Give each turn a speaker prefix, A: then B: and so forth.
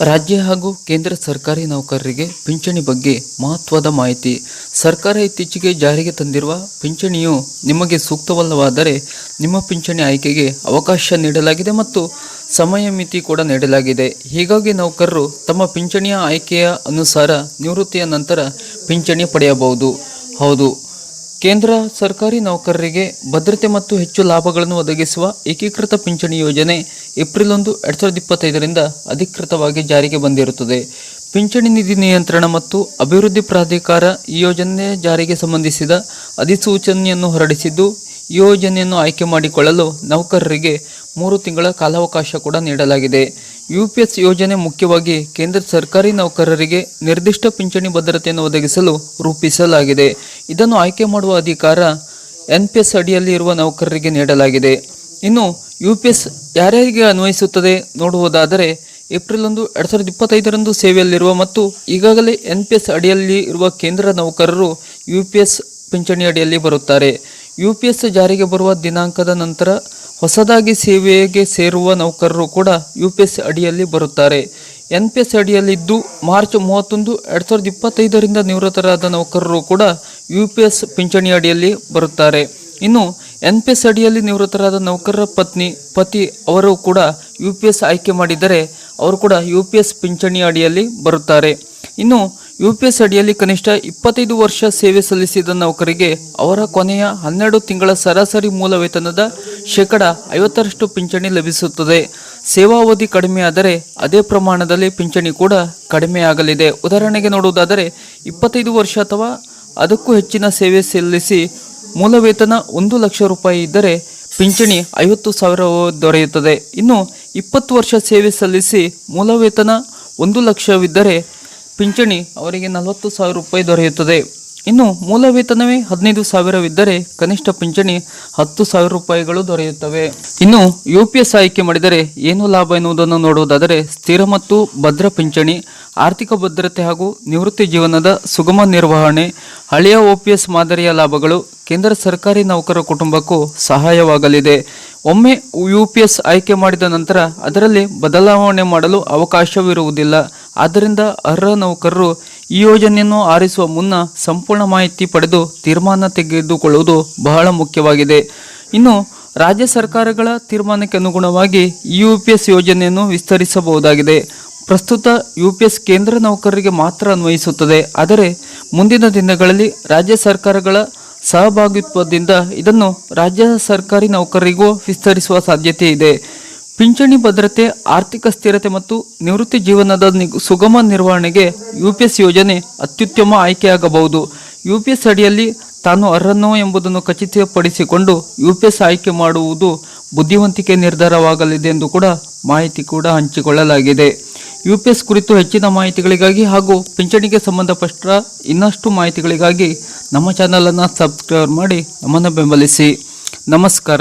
A: ರಾಜ್ಯ ಹಾಗೂ ಕೇಂದ್ರ ಸರ್ಕಾರಿ ನೌಕರರಿಗೆ ಪಿಂಚಣಿ ಬಗ್ಗೆ ಮಹತ್ವದ ಮಾಹಿತಿ. ಸರ್ಕಾರ ಇತ್ತೀಚೆಗೆ ಜಾರಿಗೆ ತಂದಿರುವ ಪಿಂಚಣಿಯು ನಿಮಗೆ ಸೂಕ್ತವಲ್ಲವಾದರೆ ನಿಮ್ಮ ಪಿಂಚಣಿ ಆಯ್ಕೆಗೆ ಅವಕಾಶ ನೀಡಲಾಗಿದೆ ಮತ್ತು ಸಮಯ ಮಿತಿ ಕೂಡ ನೀಡಲಾಗಿದೆ. ಹೀಗಾಗಿ ನೌಕರರು ತಮ್ಮ ಪಿಂಚಣಿಯ ಆಯ್ಕೆಯ ಅನುಸಾರ ನಿವೃತ್ತಿಯ ನಂತರ ಪಿಂಚಣಿ ಪಡೆಯಬಹುದು. ಹೌದು. ಕೇಂದ್ರ ಸರ್ಕಾರಿ ನೌಕರರಿಗೆ ಭದ್ರತೆ ಮತ್ತು ಹೆಚ್ಚು ಲಾಭಗಳನ್ನು ಒದಗಿಸುವ ಏಕೀಕೃತ ಪಿಂಚಣಿ ಯೋಜನೆ ಏಪ್ರಿಲ್ ಒಂದು ಎರಡ್ ಸಾವಿರದ ಇಪ್ಪತ್ತೈದರಿಂದ ಅಧಿಕೃತವಾಗಿ ಜಾರಿಗೆ ಬಂದಿರುತ್ತದೆ. ಪಿಂಚಣಿ ನಿಧಿ ನಿಯಂತ್ರಣ ಮತ್ತು ಅಭಿವೃದ್ಧಿ ಪ್ರಾಧಿಕಾರ ಈ ಯೋಜನೆ ಜಾರಿಗೆ ಸಂಬಂಧಿಸಿದ ಅಧಿಸೂಚನೆಯನ್ನು ಹೊರಡಿಸಿದ್ದು, ಈ ಯೋಜನೆಯನ್ನು ಆಯ್ಕೆ ಮಾಡಿಕೊಳ್ಳಲು ನೌಕರರಿಗೆ ಮೂರು ತಿಂಗಳ ಕಾಲಾವಕಾಶ ಕೂಡ ನೀಡಲಾಗಿದೆ. ಯುಪಿಎಸ್ ಯೋಜನೆ ಮುಖ್ಯವಾಗಿ ಕೇಂದ್ರ ಸರ್ಕಾರಿ ನೌಕರರಿಗೆ ನಿರ್ದಿಷ್ಟ ಪಿಂಚಣಿ ಭದ್ರತೆಯನ್ನು ಒದಗಿಸಲು ರೂಪಿಸಲಾಗಿದೆ. ಇದನ್ನು ಆಯ್ಕೆ ಮಾಡುವ ಅಧಿಕಾರ ಎನ್ ಪಿ ಎಸ್ ಅಡಿಯಲ್ಲಿ ಇರುವ ನೌಕರರಿಗೆ ನೀಡಲಾಗಿದೆ. ಇನ್ನು ಯು ಪಿ ಎಸ್ ಯಾರ್ಯಾರಿಗೆ ಅನ್ವಯಿಸುತ್ತದೆ ನೋಡುವುದಾದರೆ, ಏಪ್ರಿಲ್ ಒಂದು ಎರಡು ಸಾವಿರದ ಇಪ್ಪತ್ತೈದರಂದು ಸೇವೆಯಲ್ಲಿರುವ ಮತ್ತು ಈಗಾಗಲೇ ಎನ್ ಪಿ ಎಸ್ ಅಡಿಯಲ್ಲಿ ಇರುವ ಕೇಂದ್ರ ನೌಕರರು ಯು ಪಿ ಎಸ್ ಪಿಂಚಣಿ ಅಡಿಯಲ್ಲಿ ಬರುತ್ತಾರೆ. ಯು ಪಿ ಎಸ್ ಜಾರಿಗೆ ಬರುವ ದಿನಾಂಕದ ನಂತರ ಹೊಸದಾಗಿ ಸೇವೆಗೆ ಸೇರುವ ನೌಕರರು ಕೂಡ ಯು ಪಿ ಎಸ್ ಅಡಿಯಲ್ಲಿ ಬರುತ್ತಾರೆ. ಎನ್ ಪಿ ಎಸ್ ಅಡಿಯಲ್ಲಿದ್ದು ಮಾರ್ಚ್ ಮೂವತ್ತೊಂದು ಎರಡು ಸಾವಿರದ ಇಪ್ಪತ್ತೈದರಿಂದ ನಿವೃತ್ತರಾದ ನೌಕರರು ಕೂಡ ಯು ಪಿ ಎಸ್ ಪಿಂಚಣಿ ಅಡಿಯಲ್ಲಿ ಬರುತ್ತಾರೆ. ಇನ್ನು ಎನ್ ಪಿ ಎಸ್ ಅಡಿಯಲ್ಲಿ ನಿವೃತ್ತರಾದ ನೌಕರರ ಪತ್ನಿ, ಪತಿ ಅವರು ಕೂಡ ಯು ಪಿ ಎಸ್ ಆಯ್ಕೆ ಮಾಡಿದರೆ ಅವರು ಕೂಡ ಯು ಪಿ ಎಸ್ ಪಿಂಚಣಿ ಅಡಿಯಲ್ಲಿ ಬರುತ್ತಾರೆ. ಇನ್ನು ಯು ಪಿ ಎಸ್ ಅಡಿಯಲ್ಲಿ ಕನಿಷ್ಠ ಇಪ್ಪತ್ತೈದು ವರ್ಷ ಸೇವೆ ಸಲ್ಲಿಸಿದ ನೌಕರಿಗೆ ಅವರ ಕೊನೆಯ ಹನ್ನೆರಡು ತಿಂಗಳ ಸರಾಸರಿ ಮೂಲ ವೇತನದ ಶೇಕಡ ಐವತ್ತರಷ್ಟು ಪಿಂಚಣಿ ಲಭಿಸುತ್ತದೆ. ಸೇವಾವಧಿ ಕಡಿಮೆಯಾದರೆ ಅದೇ ಪ್ರಮಾಣದಲ್ಲಿ ಪಿಂಚಣಿ ಕೂಡ ಕಡಿಮೆಯಾಗಲಿದೆ ಉದಾಹರಣೆಗೆ ನೋಡುವುದಾದರೆ, ಇಪ್ಪತ್ತೈದು ವರ್ಷ ಅಥವಾ ಅದಕ್ಕೂ ಹೆಚ್ಚಿನ ಸೇವೆ ಸಲ್ಲಿಸಿ ಮೂಲ ವೇತನ ಒಂದು ಲಕ್ಷ ರೂಪಾಯಿ ಇದ್ದರೆ ಪಿಂಚಣಿ ಐವತ್ತು ಸಾವಿರ ದೊರೆಯುತ್ತದೆ. ಇನ್ನು ಇಪ್ಪತ್ತು ವರ್ಷ ಸೇವೆ ಸಲ್ಲಿಸಿ ಮೂಲ ವೇತನ ಒಂದು ಲಕ್ಷವಿದ್ದರೆ ಪಿಂಚಣಿ ಅವರಿಗೆ ನಲವತ್ತು ಸಾವಿರ ರೂಪಾಯಿ ದೊರೆಯುತ್ತದೆ. ಇನ್ನು ಮೂಲ ವೇತನವೇ ಹದಿನೈದು ಸಾವಿರವಿದ್ದರೆ ಕನಿಷ್ಠ ಪಿಂಚಣಿ ಹತ್ತು ಸಾವಿರ ರೂಪಾಯಿಗಳು ದೊರೆಯುತ್ತವೆ. ಇನ್ನು ಯು ಪಿ ಎಸ್ ಆಯ್ಕೆ ಮಾಡಿದರೆ ಏನು ಲಾಭ ಎನ್ನುವುದನ್ನು ನೋಡುವುದಾದರೆ ಸ್ಥಿರ ಮತ್ತು ಭದ್ರ ಪಿಂಚಣಿ, ಆರ್ಥಿಕ ಭದ್ರತೆ ಹಾಗೂ ನಿವೃತ್ತಿ ಜೀವನದ ಸುಗಮ ನಿರ್ವಹಣೆ, ಹಳೆಯ ಒ ಪಿ ಎಸ್ ಮಾದರಿಯ ಲಾಭಗಳು, ಕೇಂದ್ರ ಸರ್ಕಾರಿ ನೌಕರ ಕುಟುಂಬಕ್ಕೂ ಸಹಾಯವಾಗಲಿದೆ. ಒಮ್ಮೆ ಯು ಪಿ ಎಸ್ ಆಯ್ಕೆ ಮಾಡಿದ ನಂತರ ಅದರಲ್ಲಿ ಬದಲಾವಣೆ ಮಾಡಲು ಅವಕಾಶವಿರುವುದಿಲ್ಲ. ಆದ್ದರಿಂದ ಅರ್ಹ ನೌಕರರು ಈ ಯೋಜನೆಯನ್ನು ಆರಿಸುವ ಮುನ್ನ ಸಂಪೂರ್ಣ ಮಾಹಿತಿ ಪಡೆದು ತೀರ್ಮಾನ ತೆಗೆದುಕೊಳ್ಳುವುದು ಬಹಳ ಮುಖ್ಯವಾಗಿದೆ. ಇನ್ನು, ರಾಜ್ಯ ಸರ್ಕಾರಗಳ ತೀರ್ಮಾನಕ್ಕೆ ಅನುಗುಣವಾಗಿ ಯು ಪಿ ಎಸ್ ಯೋಜನೆಯನ್ನು ವಿಸ್ತರಿಸಬಹುದಾಗಿದೆ. ಪ್ರಸ್ತುತ ಯು ಪಿ ಎಸ್ ಕೇಂದ್ರ ನೌಕರರಿಗೆ ಮಾತ್ರ ಅನ್ವಯಿಸುತ್ತದೆ. ಆದರೆ, ಮುಂದಿನ ದಿನಗಳಲ್ಲಿ ರಾಜ್ಯ ಸರ್ಕಾರಗಳ ಸಹಭಾಗಿತ್ವದಿಂದ ಇದನ್ನು ರಾಜ್ಯ ಸರ್ಕಾರಿ ನೌಕರರಿಗೂ ವಿಸ್ತರಿಸುವ ಸಾಧ್ಯತೆ ಇದೆ. ಪಿಂಚಣಿ ಭದ್ರತೆ, ಆರ್ಥಿಕ ಸ್ಥಿರತೆ ಮತ್ತು ನಿವೃತ್ತಿ ಜೀವನದ ಸುಗಮ ನಿರ್ವಹಣೆಗೆ ಯು ಪಿ ಎಸ್ ಯೋಜನೆ ಅತ್ಯುತ್ತಮ ಆಯ್ಕೆಯಾಗಬಹುದು. ಯು ಪಿ ಎಸ್ ಅಡಿಯಲ್ಲಿ ತಾನು ಅರ್ಹನೋ ಎಂಬುದನ್ನು ಖಚಿತಪಡಿಸಿಕೊಂಡು ಯು ಪಿ ಎಸ್ ಆಯ್ಕೆ ಮಾಡುವುದು ಬುದ್ಧಿವಂತಿಕೆ ನಿರ್ಧಾರವಾಗಲಿದೆ ಎಂದು ಕೂಡ ಮಾಹಿತಿ ಕೂಡ ಹಂಚಿಕೊಳ್ಳಲಾಗಿದೆ. ಯು ಪಿ ಎಸ್ ಕುರಿತು ಹೆಚ್ಚಿನ ಮಾಹಿತಿಗಳಿಗಾಗಿ ಹಾಗೂ ಪಿಂಚಣಿಗೆ ಸಂಬಂಧಪಟ್ಟ ಇನ್ನಷ್ಟು ಮಾಹಿತಿಗಳಿಗಾಗಿ ನಮ್ಮ ಚಾನಲನ್ನು ಸಬ್ಸ್ಕ್ರೈಬ್ ಮಾಡಿ ನಮ್ಮನ್ನು ಬೆಂಬಲಿಸಿ. ನಮಸ್ಕಾರ.